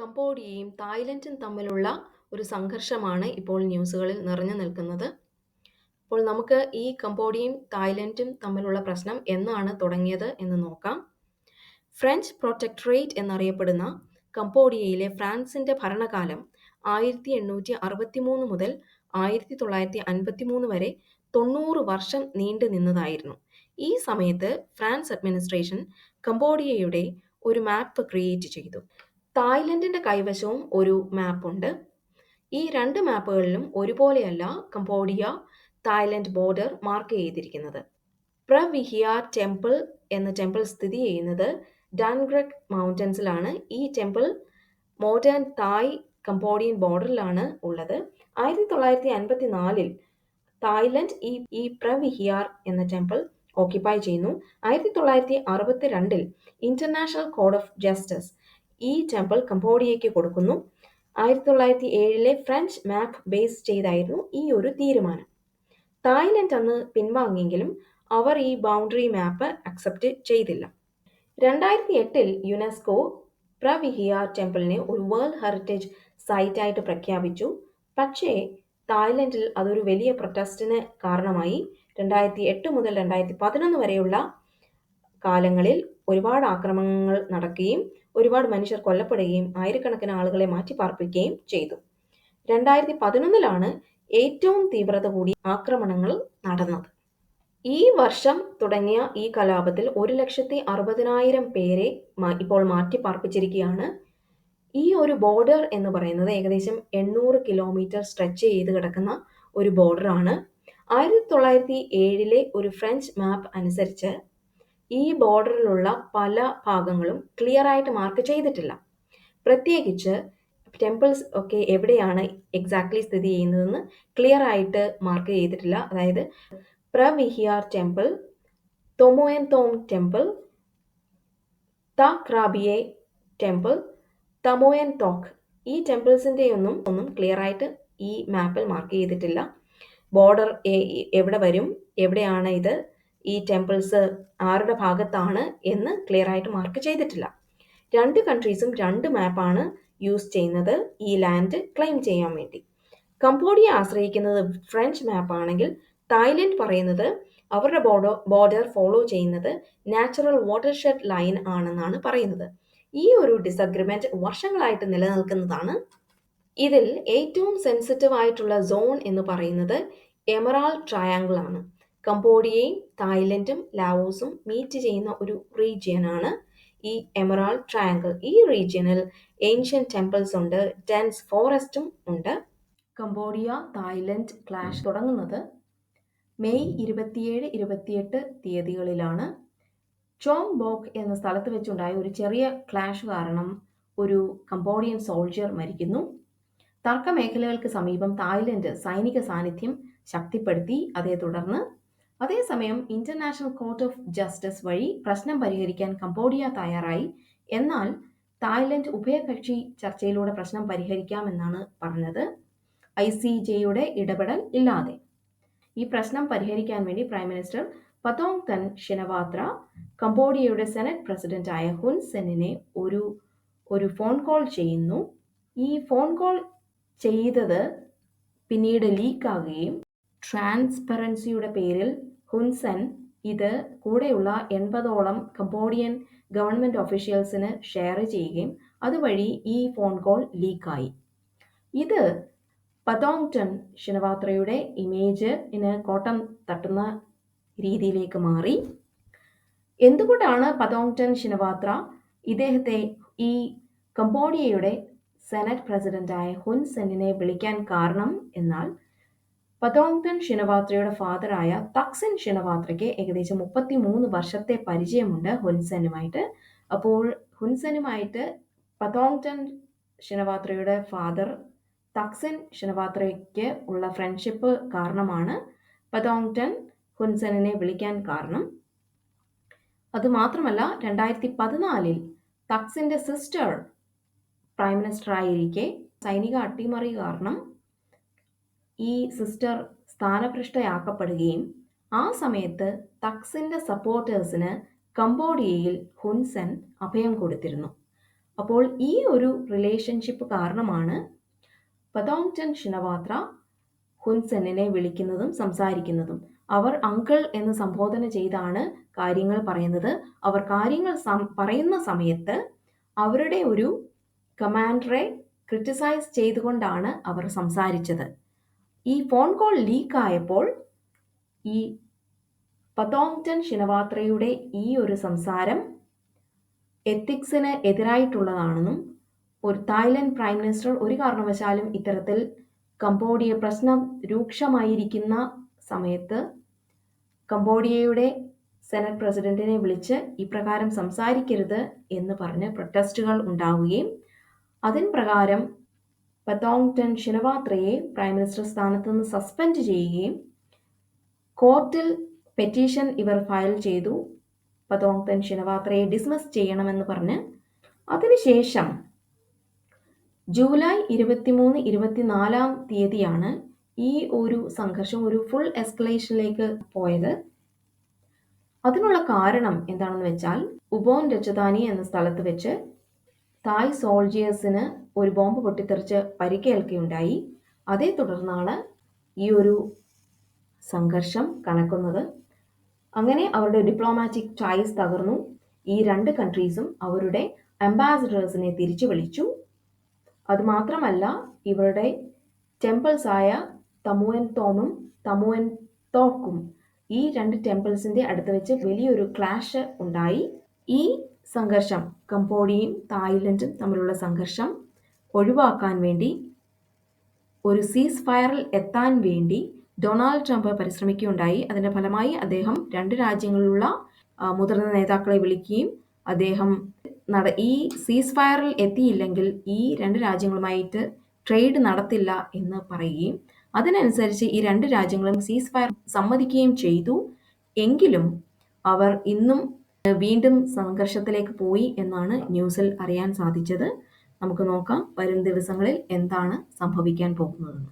കംബോഡിയയും തായ്ലൻഡും തമ്മിലുള്ള ഒരു സംഘർഷമാണ് ഇപ്പോൾ ന്യൂസുകളിൽ നിറഞ്ഞു നിൽക്കുന്നത്. അപ്പോൾ നമുക്ക് ഈ കംബോഡിയയും തായ്ലൻഡും തമ്മിലുള്ള പ്രശ്നം എന്നാണ് തുടങ്ങിയത് എന്ന് നോക്കാം. ഫ്രഞ്ച് പ്രൊട്ടക്ടറേറ്റ് എന്നറിയപ്പെടുന്ന കംബോഡിയയിലെ ഫ്രാൻസിന്റെ ഭരണകാലം ആയിരത്തി എണ്ണൂറ്റി അറുപത്തി മൂന്ന് മുതൽ ആയിരത്തി തൊള്ളായിരത്തി അൻപത്തി മൂന്ന് വരെ തൊണ്ണൂറ് വർഷം നീണ്ടു നിന്നതായിരുന്നു. ഈ സമയത്ത് ഫ്രാൻസ് അഡ്മിനിസ്ട്രേഷൻ കംബോഡിയയുടെ ഒരു മാപ്പ് ക്രിയേറ്റ് ചെയ്തു. തായ്ലൻഡിന്റെ കൈവശവും ഒരു മാപ്പുണ്ട് ഈ രണ്ട് മാപ്പുകളിലും ഒരുപോലെയല്ല കംബോഡിയ തായ്ലൻഡ് ബോർഡർ മാർക്ക് ചെയ്തിരിക്കുന്നത്. പ്രവിഹിയാർ ടെമ്പിൾ എന്ന ടെമ്പിൾ സ്ഥിതി ചെയ്യുന്നത് ഡാൻഗ്രക് മൗണ്ടൻസിലാണ് ഈ ടെമ്പിൾ മോഡേൺ തായ് കംബോഡിയൻ ബോർഡറിലാണ് ഉള്ളത്. ആയിരത്തി തൊള്ളായിരത്തി അൻപത്തി നാലിൽ തായ്ലൻഡ് ഈ ഈ പ്രവിഹിയാർ എന്ന ടെമ്പിൾ ഓക്യുപ്പൈ ചെയ്യുന്നു. ആയിരത്തി തൊള്ളായിരത്തി അറുപത്തി രണ്ടിൽ ഇന്റർനാഷണൽ കോഡ് ഓഫ് ജസ്റ്റിസ് ഈ ടെമ്പിൾ കംബോഡിയയ്ക്ക് കൊടുക്കുന്നു. ആയിരത്തി തൊള്ളായിരത്തി ഏഴിലെ ഫ്രഞ്ച് മാപ്പ് ബേസ് ചെയ്തായിരുന്നു ഈ ഒരു തീരുമാനം. തായ്ലൻഡ് അന്ന് പിൻവാങ്ങിയെങ്കിലും അവർ ഈ ബൗണ്ടറി മാപ്പ് അക്സെപ്റ്റ് ചെയ്തില്ല. രണ്ടായിരത്തി എട്ടിൽ യുനെസ്കോ പ്രവിഹിയ ടെമ്പിളിനെ ഒരു വേൾഡ് ഹെറിറ്റേജ് സൈറ്റായിട്ട് പ്രഖ്യാപിച്ചു. പക്ഷേ തായ്ലൻഡിൽ അതൊരു വലിയ പ്രൊട്ടസ്റ്റിന് കാരണമായി. രണ്ടായിരത്തി എട്ട് മുതൽ രണ്ടായിരത്തി പതിനൊന്ന് വരെയുള്ള കാലങ്ങളിൽ ഒരുപാട് ആക്രമണങ്ങൾ നടക്കുകയും ഒരുപാട് മനുഷ്യർ കൊല്ലപ്പെടുകയും ആയിരക്കണക്കിന് ആളുകളെ മാറ്റിപ്പാർപ്പിക്കുകയും ചെയ്തു. രണ്ടായിരത്തി പതിനൊന്നിലാണ് ഏറ്റവും തീവ്രത കൂടി ആക്രമണങ്ങൾ നടന്നത്. ഈ വർഷം തുടങ്ങിയ ഈ കലാപത്തിൽ ഒരു ലക്ഷത്തി അറുപതിനായിരം പേരെ ഇപ്പോൾ മാറ്റിപ്പാർപ്പിച്ചിരിക്കുകയാണ്. ഈ ഒരു ബോർഡർ എന്ന് പറയുന്നത് ഏകദേശം എണ്ണൂറ് കിലോമീറ്റർ സ്ട്രെച്ച് ചെയ്ത് കിടക്കുന്ന ഒരു ബോർഡറാണ്. ആയിരത്തി തൊള്ളായിരത്തി ഏഴിലെ ഒരു ഫ്രഞ്ച് മാപ്പ് അനുസരിച്ച് ഈ ബോർഡറിലുള്ള പല ഭാഗങ്ങളും ക്ലിയർ ആയിട്ട് മാർക്ക് ചെയ്തിട്ടില്ല. പ്രത്യേകിച്ച് ടെമ്പിൾസ് ഒക്കെ എവിടെയാണ് എക്സാക്ട്ലി സ്ഥിതി ചെയ്യുന്നതെന്ന് ക്ലിയർ ആയിട്ട് മാർക്ക് ചെയ്തിട്ടില്ല. അതായത് പ്രവിഹിയാർ ടെമ്പിൾ തൊമോയൻ തോം ടെമ്പിൾ താക്രാബിയെ ടെമ്പിൾ തമോയൻ തോക്ക് ഈ ടെമ്പിൾസിന്റെ ഒന്നും ഒന്നും ക്ലിയർ ആയിട്ട് ഈ മാപ്പിൽ മാർക്ക് ചെയ്തിട്ടില്ല. ബോർഡർ എവിടെ വരും? എവിടെയാണ് ഇത്? ഈ ടെമ്പിൾസ് ആരുടെ ഭാഗത്താണ് എന്ന് ക്ലിയർ ആയിട്ട് മാർക്ക് ചെയ്തിട്ടില്ല. രണ്ട് കൺട്രീസും രണ്ട് മാപ്പാണ് യൂസ് ചെയ്യുന്നത് ഈ ലാൻഡ് ക്ലെയിം ചെയ്യാൻ വേണ്ടി. കംബോഡിയ ആശ്രയിക്കുന്നത് ഫ്രഞ്ച് മാപ്പാണെങ്കിൽ തായ്ലൻഡ് പറയുന്നത് അവരുടെ ബോർഡർ ബോർഡർ ഫോളോ ചെയ്യുന്നത് നാച്ചുറൽ വാട്ടർഷെഡ് ലൈൻ ആണെന്നാണ് പറയുന്നത്. ഈ ഒരു ഡിസഗ്രിമെന്റ് വർഷങ്ങളായിട്ട് നിലനിൽക്കുന്നതാണ്. ഇതിൽ ഏറ്റവും സെൻസിറ്റീവ് ആയിട്ടുള്ള സോൺ എന്ന് പറയുന്നത് എമറാൾ ട്രയാങ്കിൾ ആണ്. കംബോഡിയയും തായ്ലൻഡും ലാവോസും മീറ്റ് ചെയ്യുന്ന ഒരു റീജിയനാണ് ഈ എമറാൾ ട്രയാങ്കിൾ ഈ റീജിയനിൽ ഏൻഷ്യൻ ടെമ്പിൾസ് ഉണ്ട് ഡെൻസ് ഫോറസ്റ്റും ഉണ്ട്. കംബോഡിയ തായ്ലൻഡ് ക്ലാഷ് തുടങ്ങുന്നത് മെയ് ഇരുപത്തിയേഴ് ഇരുപത്തിയെട്ട് തീയതികളിലാണ്. ചോങ് ബോക്ക് എന്ന സ്ഥലത്ത് വെച്ചുണ്ടായ ഒരു ചെറിയ ക്ലാഷ് കാരണം ഒരു കംബോഡിയൻ സോൾജിയർ മരിക്കുന്നു. തർക്ക മേഖലകൾക്ക് സമീപം തായ്ലൻഡ് സൈനിക സാന്നിധ്യം ശക്തിപ്പെടുത്തി അതേ തുടർന്ന് അതേസമയം ഇന്റർനാഷണൽ കോർട്ട് ഓഫ് ജസ്റ്റിസ് വഴി പ്രശ്നം പരിഹരിക്കാൻ കംബോഡിയ തയ്യാറായി. എന്നാൽ തായ്ലൻഡ് ഉഭയകക്ഷി ചർച്ചയിലൂടെ പ്രശ്നം പരിഹരിക്കാമെന്നാണ് പറഞ്ഞത്. ഐ സി ജെയുടെ ഇടപെടൽ ഇല്ലാതെ. ഈ പ്രശ്നം പരിഹരിക്കാൻ വേണ്ടി പ്രൈം മിനിസ്റ്റർ പതോങ് തൻ ഷിനവാത്ര കംബോഡിയയുടെ സെനറ്റ് പ്രസിഡന്റായ ഹുൻ സെന്നിനെ ഒരു ഒരു ഫോൺ കോൾ ചെയ്യുന്നു. ഈ ഫോൺ കോൾ ചെയ്തത് പിന്നീട് ലീക്കാകുകയും ട്രാൻസ്പെറൻസിയുടെ പേരിൽ ഹുൻസെൻ ഇത് കൂടെയുള്ള എൺപതോളം കംബോഡിയൻ ഗവൺമെന്റ് ഒഫീഷ്യൽസിന് ഷെയർ ചെയ്യുകയും അതുവഴി ഈ ഫോൺ കോൾ ലീക്കായി ഇത് പതോങ്ടൺ ഷിനവാത്രയുടെ ഇമേജിന് കോട്ടം തട്ടുന്ന രീതിയിലേക്ക് മാറി. എന്തുകൊണ്ടാണ് പതോങ്ടൺ ഷിനവാത്ര ഇദ്ദേഹത്തെ ഈ കംബോഡിയയുടെ സെനറ്റ് പ്രസിഡന്റായ ഹുൻ സെന്നിനെ വിളിക്കാൻ കാരണം? എന്നാൽ പതോങ്തൻ ഷിനവാത്രയുടെ ഫാദറായ തക്സിൻ ഷിനവാത്രയ്ക്ക് ഏകദേശം മുപ്പത്തി മൂന്ന് വർഷത്തെ പരിചയമുണ്ട് ഹുൻസനുമായിട്ട്. അപ്പോൾ ഹുൻസനുമായിട്ട് പതോങ്ടൻ ഷിനവാത്രയുടെ ഫാദർ തക്സിൻ ഷിനവാത്രയ്ക്ക് ഉള്ള ഫ്രണ്ട്ഷിപ്പ് കാരണമാണ് പതോങ്ടൻ ഹുൻസനെ വിളിക്കാൻ കാരണം. അതുമാത്രമല്ല രണ്ടായിരത്തി പതിനാലിൽ തക്സിന്റെ സിസ്റ്റർ പ്രൈം മിനിസ്റ്റർ ആയിരിക്കെ സൈനിക അട്ടിമറി കാരണം ഈ സിസ്റ്റർ സ്ഥാനഭ്രഷ്ടയാക്കപ്പെടുകയും ആ സമയത്ത് തക്സിന്റെ സപ്പോർട്ടേഴ്സിന് കംബോഡിയയിൽ ഹുൻസൻ അഭയം കൊടുത്തിരുന്നു. അപ്പോൾ ഈ ഒരു റിലേഷൻഷിപ്പ് കാരണമാണ് പതോങ്ചൻ ഷിനവാത്ര ഹുൻസെന്നിനെ വിളിക്കുന്നതും സംസാരിക്കുന്നതും. അവർ അങ്കിൾ എന്ന് സംബോധന ചെയ്താണ് കാര്യങ്ങൾ പറയുന്നത്. അവർ കാര്യങ്ങൾ പറയുന്ന സമയത്ത് അവരുടെ ഒരു കമാൻഡറെ ക്രിറ്റിസൈസ് ചെയ്തുകൊണ്ടാണ് അവർ സംസാരിച്ചത്. ഈ ഫോൺ കോൾ ലീക്കായപ്പോൾ ഈ പതോങ്ടൻ ഷിനവാത്രയുടെ ഈ ഒരു സംസാരം എത്തിക്സിന് എതിരായിട്ടുള്ളതാണെന്നും ഒരു തായ്ലൻഡ് പ്രൈം മിനിസ്റ്റർ ഒരു കാരണവശാലും ഇത്തരത്തിൽ കംബോഡിയ പ്രശ്നം രൂക്ഷമായിരിക്കുന്ന സമയത്ത് കംബോഡിയയുടെ സെനറ്റ് പ്രസിഡന്റിനെ വിളിച്ച് ഇപ്രകാരം സംസാരിക്കരുത് എന്ന് പറഞ്ഞ് പ്രൊട്ടസ്റ്റുകൾ ഉണ്ടാവുകയും അതിൻ പ്രകാരം പതോങ്ടൻ ഷിനവാത്രയെ പ്രൈം മിനിസ്റ്റർ സ്ഥാനത്ത് നിന്ന് സസ്പെൻഡ് ചെയ്യുകയും കോർട്ടിൽ പെറ്റീഷൻ ഇവർ ഫയൽ ചെയ്തു. പതോങ്ടൺ ഷിനവാത്രയെ ഡിസ്മിസ് ചെയ്യണമെന്ന് പറഞ്ഞ് അതിനുശേഷം ജൂലൈ ഇരുപത്തിമൂന്ന് ഇരുപത്തിനാലാം തീയതിയാണ് ഈ ഒരു സംഘർഷം ഒരു ഫുൾ എസ്കലേഷനിലേക്ക് പോയത്. അതിനുള്ള കാരണം എന്താണെന്ന് വെച്ചാൽ ഉബോൻ രജധാനി എന്ന സ്ഥലത്ത് വെച്ച് തായ് സോൾജിയേഴ്സിന് ഒരു ബോംബ് പൊട്ടിത്തെറിച്ച് പരിക്കേൽക്കുകയുണ്ടായി. അതേ തുടർന്നാണ് ഈ ഒരു സംഘർഷം കണക്കുന്നത് അങ്ങനെ അവരുടെ ഡിപ്ലോമാറ്റിക് ടൈസ് തകർന്നു. ഈ രണ്ട് കൺട്രീസും അവരുടെ അംബാസിഡേഴ്സിനെ തിരിച്ചു വിളിച്ചു. അതുമാത്രമല്ല ഇവരുടെ ടെമ്പിൾസ് ആയ തമുവൻ തോമും തമുവൻ തോക്കും ഈ രണ്ട് ടെമ്പിൾസിന്റെ അടുത്ത് വെച്ച് വലിയൊരു ക്ലാഷ് ഉണ്ടായി. ഈ സംഘർഷം. കംബോഡിയയും തായ്ലൻഡും തമ്മിലുള്ള സംഘർഷം ഒഴിവാക്കാൻ വേണ്ടി ഒരു സീസ് ഫയറിൽ എത്താൻ വേണ്ടി ഡൊണാൾഡ് ട്രംപ് പരിശ്രമിക്കുകയുണ്ടായി. അതിന്റെ ഫലമായി അദ്ദേഹം രണ്ട് രാജ്യങ്ങളിലുള്ള മുതിർന്ന നേതാക്കളെ വിളിക്കുകയും അദ്ദേഹം നട ഈ സീസ് ഫയറിൽ എത്തിയില്ലെങ്കിൽ ഈ രണ്ട് രാജ്യങ്ങളുമായിട്ട് ട്രേഡ് നടത്തില്ല എന്ന് പറയുകയും അതിനനുസരിച്ച് ഈ രണ്ട് രാജ്യങ്ങളും സീസ് ഫയർ സമ്മതിക്കുകയും ചെയ്തു. എങ്കിലും അവർ ഇന്നും വീണ്ടും സംഘർഷത്തിലേക്ക് പോയി എന്നാണ് ന്യൂസിൽ അറിയാൻ സാധിച്ചത്. നമുക്ക് നോക്കാം വരും ദിവസങ്ങളിൽ എന്താണ് സംഭവിക്കാൻ പോകുന്നതെന്ന്